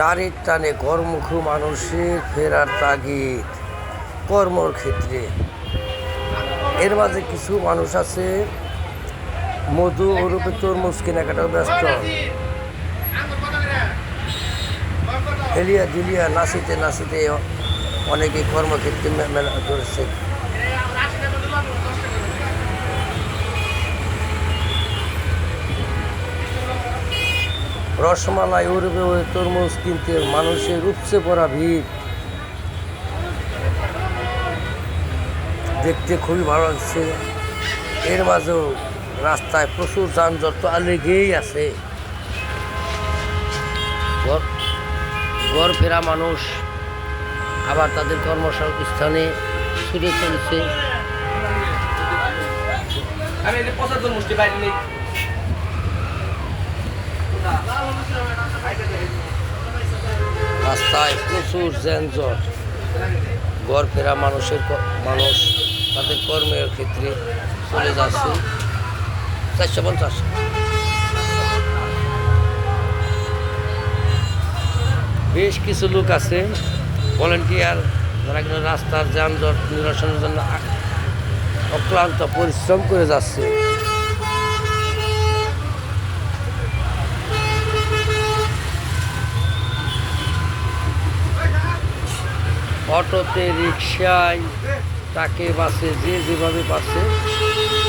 নারীর টানে কর্মক্ষু মানুষের ফেরার তাগিদ, কর্মর ক্ষেত্রে। এর মাঝে কিছু মানুষ আছে, মধু ওরূপে তরমুজ কেনাকাটা ব্যস্ত। হেলিয়া দিলিয়া নাচিতে নাচিতে অনেকে কর্মক্ষেত্রে মেলা ধরেছে। রসমালাই উড়বে ওই তরমুজ কিনতে, মানুষের উপচে পড়া ভিড়। দেখতে খুবই ভালো লাগছে। এর মাঝেও রাস্তায় প্রচুর যানজট, তো লেগেই আছে। ঘর- ফেরা মানুষ আবার তাদের কর্মস্থানে ছুটে চলেছে আমি মুষ্টি রাস্তায় প্রচুর যানজট। ঘর ফেরা মানুষের মানুষ, তাদের কর্মের ক্ষেত্রে চলে যাচ্ছে। চারশো পঞ্চাশ। বেশ কিছু লোক আছে ভলেন্টিয়ার যারা কিনা রাস্তার যানজট নিরসনের জন্য অক্লান্ত পরিশ্রম করে যাচ্ছে। অটোতে রিক্সায় তাকে বাসে, যে যেভাবে পাচ্ছে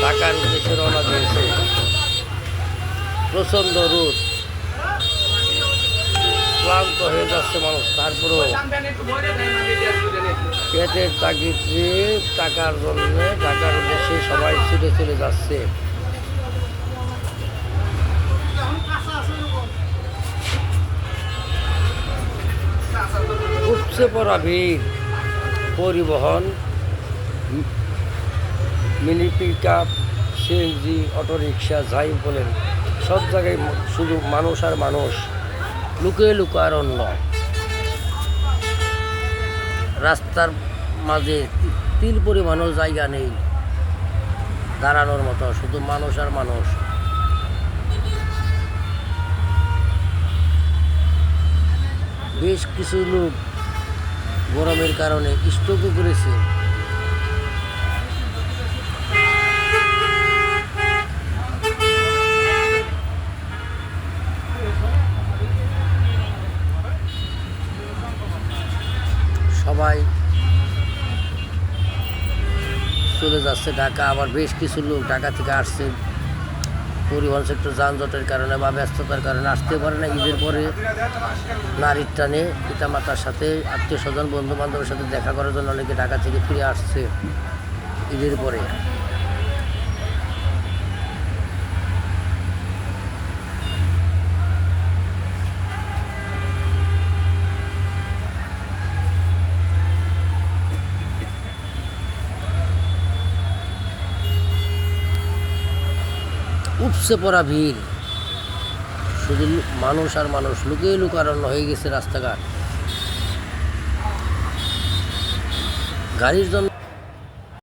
টাকার উদ্দেশ্যে রওনা দিয়েছে। প্রচণ্ড রোদ। ক্লান্ত হয়ে যাচ্ছে মানুষ, তারপরেও পেটের তাগিদে টাকার জন্য টাকার উদ্দেশ্যে সবাই ছুটে চলে যাচ্ছে। উপচে পড়া ভিড়। পরিবহন, mini pick up CNG, auto rickshaw, যাই বলেন, সব জায়গায় শুধু মানুষ আর মানুষ। লুকিয়ে লুকারণ্য রাস্তার মাঝে তিল পরিমাণও জায়গা নেই। দাঁড়ানোর মতো, শুধু মানুষ আর মানুষ। বেশ কিছু লোক গরমের কারণে স্ট্রোকও করেছে। সবাই চলে যাচ্ছে ঢাকা, আবার বেশ কিছু লোক ঢাকা থেকে আসছে পরিবহন সেক্টর যানজটের কারণে বা ব্যস্ততার কারণে আসতে পারে না। ঈদের পরে নারীর টানে পিতামাতার সাথে, আত্মীয় স্বজন বন্ধু বান্ধবের সাথে দেখা করার জন্য অনেকে ঢাকা থেকে ফিরে আসছে ঈদের পরে। উপসে পড়া ভিড়। শুধু মানুষ আর মানুষ লুকিয়ে লুকারণ্য হয়ে গেছে রাস্তাঘাট। গাড়ির জন্য